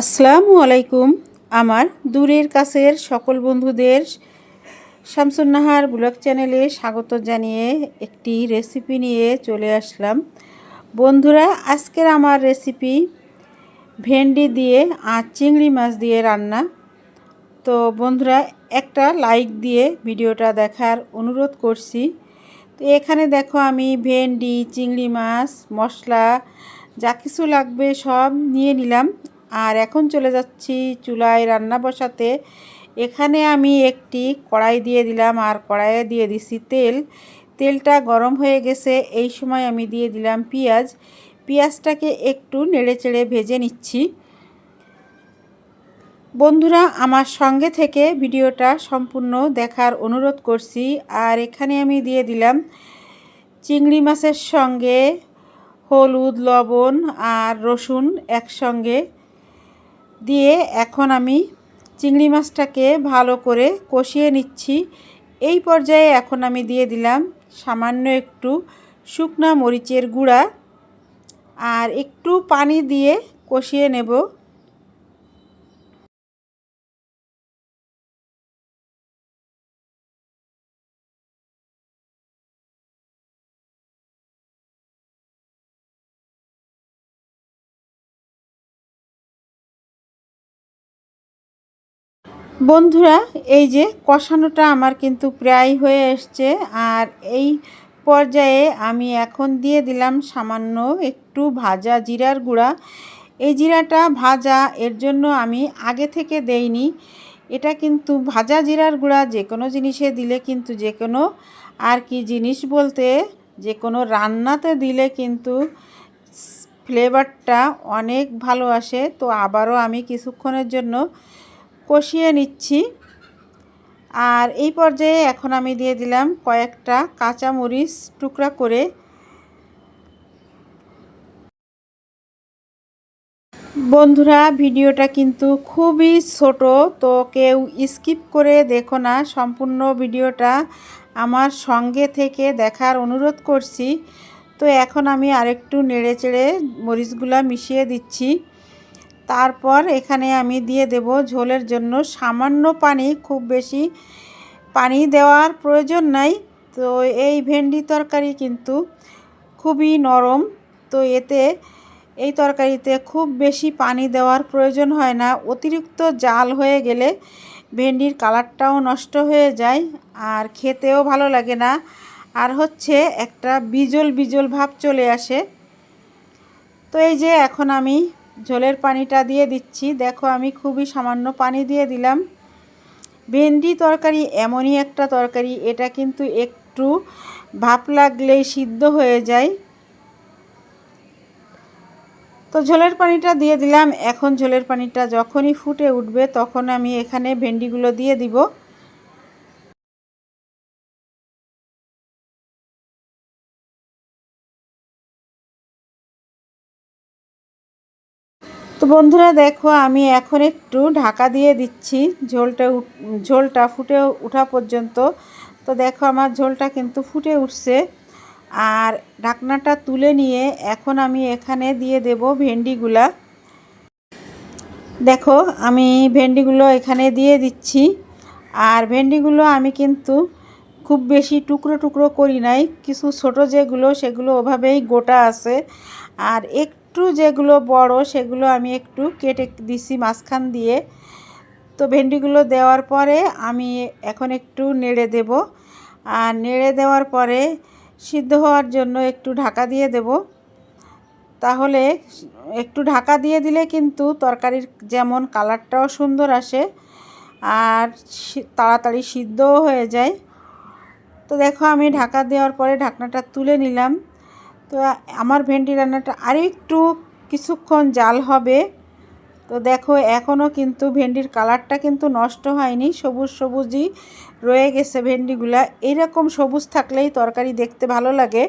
আসসালামু আলাইকুম। আমার দূরের কাছের সকল বন্ধুদের শামসুন্নাহার ব্লগ চ্যানেলে স্বাগত জানিয়ে একটি রেসিপি নিয়ে চলে আসলাম। বন্ধুরা, আজকের আমার রেসিপি ভেন্ডি দিয়ে আর চিংড়ি মাছ দিয়ে রান্না। তো বন্ধুরা, একটা লাইক দিয়ে ভিডিওটা দেখার অনুরোধ করছি। তো এখানে দেখো আমি ভেন্ডি, চিংড়ি মাছ, মশলা, যা কিছু লাগবে সব নিয়ে নিলাম। আর এখন চলে যাচ্ছি চুলায় রান্না বসাতে। এখানে আমি একটি কড়াই দিয়ে দিলাম আর কড়াইয়ে দিয়ে দিছি তেল। তেলটা গরম হয়ে গেছে, এই সময় আমি দিয়ে দিলাম পেঁয়াজ। পেঁয়াজটাকে একটু নেড়েচেড়ে ভেজে নিচ্ছি। বন্ধুরা, আমার সঙ্গে থেকে ভিডিওটা সম্পূর্ণ দেখার অনুরোধ করছি। আর এখানে আমি দিয়ে দিলাম চিংড়ি মাছের সঙ্গে হলুদ, লবণ আর রসুন একসঙ্গে। দিয়ে এখন আমি চিংড়ি মাছটাকে ভালো করে কষিয়ে নিচ্ছি। এই পর্যায়ে এখন আমি দিয়ে দিলাম সামান্য একটু শুকনা মরিচের গুঁড়া। আর একটু পানি দিয়ে কষিয়ে নেব। বন্ধুরা, এই যে কষানোটা আমার কিন্তু প্রায় হয়ে এসছে, আর এই পর্যায়ে আমি এখন দিয়ে দিলাম সামান্য একটু ভাজা জিরার গুঁড়া। এই জিরাটা ভাজা, এর জন্য আমি আগে থেকে দেইনি। এটা কিন্তু ভাজা জিরার গুঁড়া, যে কোনো জিনিসে দিলে কিন্তু যে কোনো, আর কি জিনিস বলতে, যে কোনো রান্নাতে দিলে কিন্তু ফ্লেভারটা অনেক ভালো আসে। তো আবারও আমি কিছুক্ষণের জন্য কষিয়ে নিচ্ছি। আর এই পর্যায়ে এখন আমি দিয়ে দিলাম কয়েকটা কাঁচা মরিচ টুকরা করে। বন্ধুরা, ভিডিওটা কিন্তু খুবই ছোট, তো কেউ স্কিপ করে দেখো না, সম্পূর্ণ ভিডিওটা আমার সঙ্গে থেকে দেখার অনুরোধ করছি। তো এখন আমি আরেকটু নেড়ে চেড়ে মরিচগুলা মিশিয়ে দিচ্ছি। তারপর এখানে আমি দিয়ে দেব ঝোলের জন্য। সামান্য পানি, খুব বেশি পানি দেওয়ার প্রয়োজন নাই। তো এই ভেন্ডি তরকারি কিন্তু খুবই নরম। তো এতে, এই তরকারিতে খুব বেশি পানি দেওয়ার প্রয়োজন হয় না। অতিরিক্ত জাল হয়ে গেলে ভেন্ডির কালারটাও নষ্ট হয়ে যায় আর খেতেও ভালো লাগে না। আর হচ্ছে একটা বিজল বিজল ভাব চলে আসে। তো এই যে এখন আমি ঝোলের পানিটা দিয়ে দিচ্ছি। দেখো আমি খুবই সামান্য পানি দিয়ে দিলাম। ভেন্ডি তরকারি এমনই একটা তরকারি, এটা কিন্তু একটু ভাপ লাগলেই সিদ্ধ হয়ে যায়। তো ঝোলের পানিটা দিয়ে দিলাম। এখন ঝোলের পানিটা যখনই ফুটে উঠবে তখন আমি এখানে ভেন্ডিগুলো দিয়ে দিব। তো বন্ধুরা দেখো, আমি এখন একটু ঢাকা দিয়ে দিচ্ছি। ঝোলটা ঝোলটা ফুটে ওঠা পর্যন্ত। তো দেখো, আমার ঝোলটা কিন্তু ফুটে উঠছে। আর ঢাকনাটা তুলে নিয়ে এখন আমি এখানে দিয়ে দেব ভেন্ডিগুলা। দেখো, আমি ভেন্ডিগুলো এখানে দিয়ে দিচ্ছি। আর ভেন্ডিগুলো আমি কিন্তু খুব বেশি টুকরো টুকরো করি নাই। কিছু ছোট যেগুলো, সেগুলো ওভাবেই গোটা আছে। আর একটু যেগুলো বড়, সেগুলো আমি একটু কেটে দিছি মাঝখান দিয়ে। তো ভেন্ডিগুলো দেওয়ার পরে আমি এখন একটু নেড়ে দেব। আর নেড়ে দেওয়ার পরে সিদ্ধ হওয়ার জন্য একটু ঢাকা দিয়ে দেব। তাহলে একটু ঢাকা দিয়ে দিলে কিন্তু তরকারির যেমন কালারটাও সুন্দর আসে আর তাড়াতাড়ি সিদ্ধও হয়ে যায়। তো দেখো আমি ঢাকা দেওয়ার পরে ঢাকনাটা তুলে নিলাম। তো আমার ভেন্ডি রান্নাটা আরও একটু কিছুক্ষণ জাল হবে। তো দেখো এখনও কিন্তু ভেন্ডির কালারটা কিন্তু নষ্ট হয়নি, সবুজ সবুজই রয়ে গেছে ভেন্ডিগুলা। এইরকম সবুজ থাকলেই তরকারি দেখতে ভালো লাগে।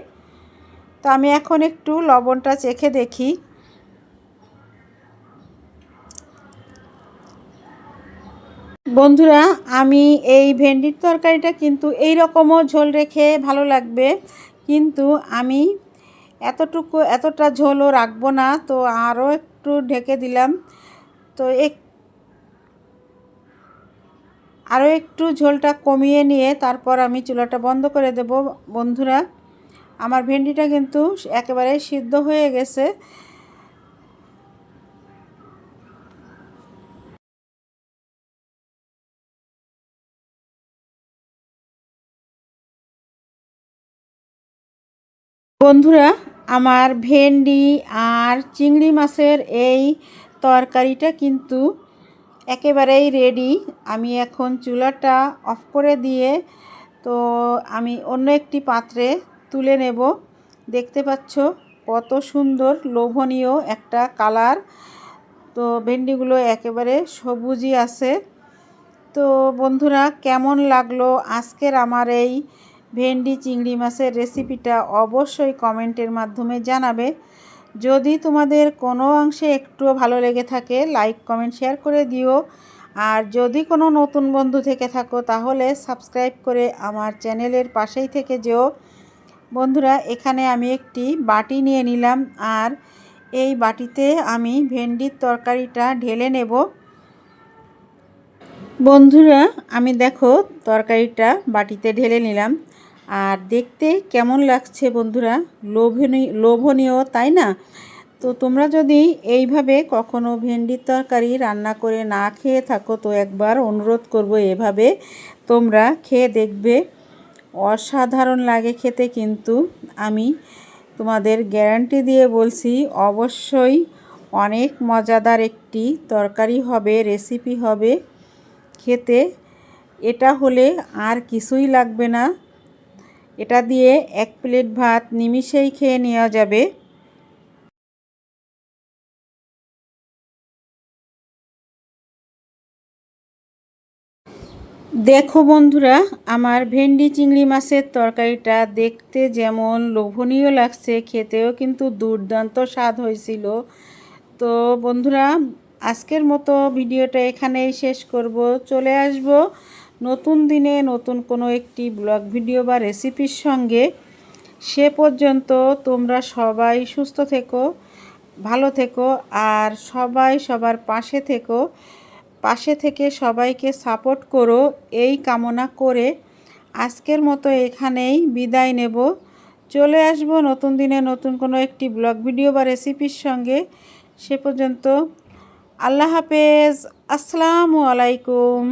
তো আমি এখন একটু লবণটা চেখে দেখি। বন্ধুরা, আমি এই ভেন্ডির তরকারিটা কিন্তু এই রকমও ঝোল রেখে ভালো লাগবে। কিন্তু আমি এতটুকু, এতটা ঝোলও রাখব না। তো আরও একটু ঢেকে দিলাম। তো এক, আরও একটু ঝোলটা কমিয়ে নিয়ে তারপর আমি চুলাটা বন্ধ করে দেব। বন্ধুরা, আমার ভেন্ডিটা কিন্তু একেবারে সিদ্ধ হয়ে গেছে। বন্ধুরা আমার ভেন্ডি আর চিংড়ি মাছের এই তরকারিটা কিন্তু একেবারেই রেডি আমি এখন চুলাটা অফ করে দিয়ে তো আমি অন্য একটি পাত্রে তুলে নেব। দেখতে পাচ্ছ কত সুন্দর লোভনীয় একটা কালার। তো ভেন্ডিগুলো একেবারে সবুজই আছে। তো বন্ধুরা, কেমন লাগল আজকের আমার এই ভেন্ডি, চিংড়ি মাছের রেসিপিটা অবশ্যই কমেন্টের মাধ্যমে জানাবে। যদি তোমাদের কোনো অংশে একটুও ভালো লেগে থাকে, লাইক, কমেন্ট, শেয়ার করে দিও। আর যদি কোনো নতুন বন্ধু থেকে থাকো, তাহলে সাবস্ক্রাইব করে আমার চ্যানেলের পাশেই থেকে যেও। বন্ধুরা, এখানে আমি একটি বাটি নিয়ে নিলাম। আর এই বাটিতে আমি ভেন্ডির তরকারিটা ঢেলে নেব। বন্ধুরা, আমি দেখো তরকারিটা বাটিতে ঢেলে নিলাম। আর দেখতে কেমন লাগছে বন্ধুরা? লোভনীয় লোভনীয়, তাই না? তো তোমরা যদি এইভাবে কখনো ভেন্ডির তরকারি রান্না করে না খেয়ে থাকো, তো একবার অনুরোধ করব এভাবে তোমরা খেয়ে দেখবে। অসাধারণ লাগে খেতে কিন্তু। আমি তোমাদের গ্যারান্টি দিয়ে বলছি, অবশ্যই অনেক মজাদার একটি তরকারি হবে, রেসিপি হবে খেতে। এটা হলে আর কিছুই লাগবে না। এটা দিয়ে এক প্লেট ভাত নিমিষেই খেয়ে নেওয়া যাবে। দেখো বন্ধুরা, আমার ভেন্ডি চিংড়ি মাছের তরকারিটা দেখতে যেমন লোভনীয় লাগছে, খেতেও কিন্তু দুর্দান্ত স্বাদ হয়েছিল। তো বন্ধুরা, আজকের মতো ভিডিওটা এখানেই শেষ করব। চলে আসব নতুন দিনে নতুন কোনো একটি ব্লগ ভিডিও বা রেসিপির সঙ্গে সে পর্যন্ত তোমরা সবাই সুস্থ থেকো, ভালো থেকো আর সবাই সবার পাশে থেকো। পাশে থেকে সবাইকে সাপোর্ট করো। এই কামনা করে আজকের মতো এখানেই বিদায় নেব। চলে আসব নতুন দিনে নতুন কোনো একটি ব্লগ ভিডিও বা রেসিপির সঙ্গে। সে পর্যন্ত আল্লাহ হাফেজ। আসসালামু আলাইকুম।